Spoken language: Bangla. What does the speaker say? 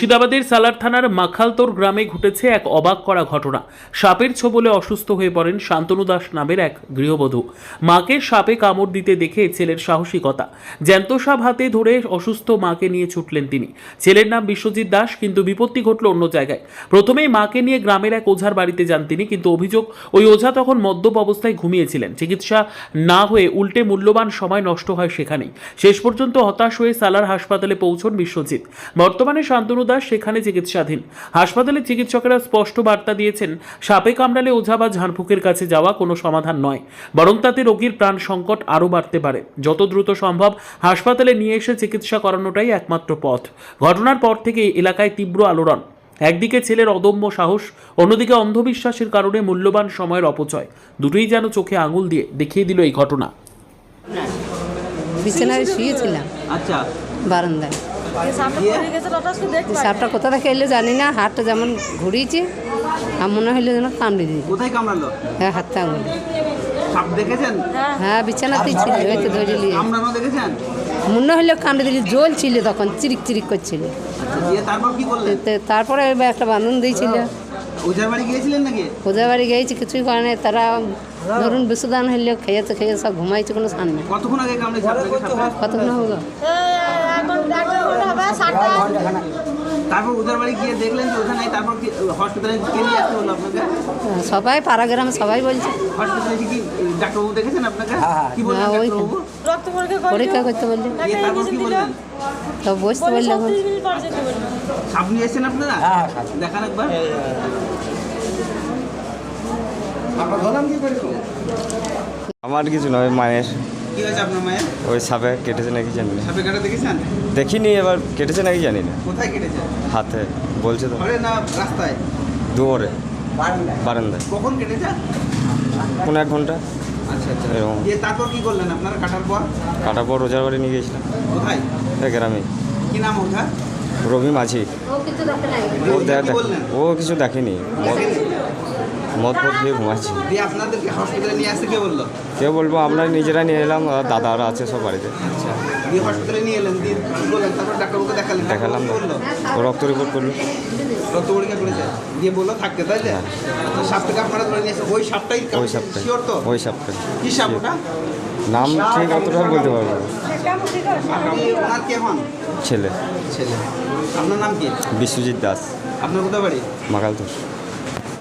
মুর্শিদাবাদের সালার থানার মাখালতোর গ্রামে ঘটেছে এক অবাক করা ঘটনা। সাপের ছোবলে অসুস্থ হয়ে পড়েন শান্তনু দাস নামের এক গৃহবধূ। মাকে সাপে কামড় দিতে দেখে ছেলের সাহসিকতা। জ্যান্ত সাপ হাতে ধরে অসুস্থ মাকে নিয়ে ছুটলেন তিনি। ছেলের নাম বিশ্বজিৎ দাস, কিন্তু বিপত্তি ঘটল অন্য জায়গায়। প্রথমেই মাকে নিয়ে গ্রামের এক ওঝার বাড়িতে যান তিনি, কিন্তু অভিযোগ, ওই ওঝা তখন মদ্যপ অবস্থায় ঘুমিয়েছিলেন। চিকিৎসা না হয়ে উল্টে মূল্যবান সময় নষ্ট হয় সেখানেই। শেষ পর্যন্ত হতাশ হয়ে সালার হাসপাতালে পৌঁছন বিশ্বজিৎ। বর্তমানে শান্তনু দাস সেখানে চিকিৎসাধীন। হাসপাতালে চিকিৎসকেরা স্পষ্ট বার্তা দিয়েছেন সাপে কামড়ালে ওঝা বা ঝাড়ফুঁকের কাছে যাওয়া কোনো সমাধান নয় বরং তাতে রোগীর প্রাণ সংকট আরও বাড়তে পারে। যত দ্রুত সম্ভব হাসপাতালে নিয়ে এসে চিকিৎসা করানোটাই একমাত্র পথ। ঘটনার পর থেকে এলাকায় তীব্র আলোড়ন। একদিকে ছেলের অদম্য সাহস অন্যদিকে অন্ধবিশ্বাসের কারণে মূল্যবান সময়ের অপচয়। দুটোই যেন চোখে আঙুল দিয়ে দেখিয়ে দিল এই ঘটনা। বিছানায় শুয়েছিলাম। আচ্ছা। বারান্দায়। সামনে সাপটা কোথা থেকে এলো জানি না হাতটা যেমন ঘুরিয়েছে আর মনে হইল যেন কামড়ে দিয়ে কোথায় কামড়ালো? হ্যাঁ হাতটা আঙুলে দেখেছেন? হ্যাঁ। বিছানাতেই ছিল হয়তো ধরে নিয়ে। দেখেছেন? মনে হইল কামড়ে দিলি জল ছিল তখন চিরিক চিরিক করছিল। আচ্ছা তারপর তো একটা বান্ধন দিয়েছিল। ওঝার বাড়ি গিয়েছে কিছুই করে নাই। তারা ধরুন বিশুদান হইলে খেয়েছে খেয়ে সব ঘুমাইছে কোনো সান নেই। কতক্ষণ আগে কতক্ষণ হলো? ডাক্তার সাতটা তারপর বাড়ি গিয়ে দেখলেন যে ওঝা তারপর হসপিটালে কে নিয়ে আসতে হলো আপনাকে? সবাই পাড়া গ্রামে সবাই বলছে। হসপিটালে কি ডাক্তারবাবু দেখেছেন আপনাকে? কি বললেন হ্যাঁ, ডাক্তারবাবু? রক্ত পরীক্ষা করতে বললে তারপর কি বললেন? তো বসতে বললে এখন। তিরিশ মিনিট পর যেতে বলল সাপ নিয়ে এসেছেন আপনারা? দেখান একবার। আমার কিছু নয় মায়ের। কি হয়েছে আপনার মায়ের? ওই সাপে কেটেছে নাকি জানি না। সাপে কাটা দেখেছেন? দেখিনি এবার কেটেছে নাকি জানি না। কোথায় কেটেছে? হাতে বলছে তো। ঘরে না রাস্তায়? দুয়ারে। বারান্দায়? কখন কেটেছে? কোনো এক ঘণ্টা। আচ্ছা আচ্ছা। এরকম। দিয়ে তারপর কি করলেন আপনারা কাটার পর? কাটার পর রোজার বাড়ি নিয়ে গিয়েছিলাম। কোথায়? এই গ্রামে। কি নাম ওঝা রবি মাঝি। ও ওঝা দেখ ও কিছু দেখেনি? মদ পদ দিয়ে ঘুমাচ্ছি। দিয়ে আপনাদেরকে হসপিটালে নিয়ে আসতে কে বলল? কেউ বলব? আমরা নিজেরা নিয়ে এলাম আর দাদারা আছে সব বাড়িতে। আচ্ছা দিয়ে হসপিটালে নিয়ে এলেন দিয়ে কি বললেন? তারপর ডাক্তারবাবুকে দেখালেন। দেখালাম ডাক্তারবাবু কি বলল ও রক্ত রিপোর্ট করল। রক্ত পরীক্ষা করেছে? দিয়ে বলল থাকতে তাই যে তো সাপটাকে আপনারা ধরে নিয়ে এসে ওই সাপটাই হ্যাঁ। ওই সাপটাই। শিওর তো? ওই সাপটাই। কি সাপ ওটা? নাম ঠিক অতটা বলতে পারব না। আপনি ওনার কে হন? ছেলে। ছেলে। আপনার নাম কি? বিশ্বজিৎ দাস। আপনার কোথায় বাড়ি? মাকালতোর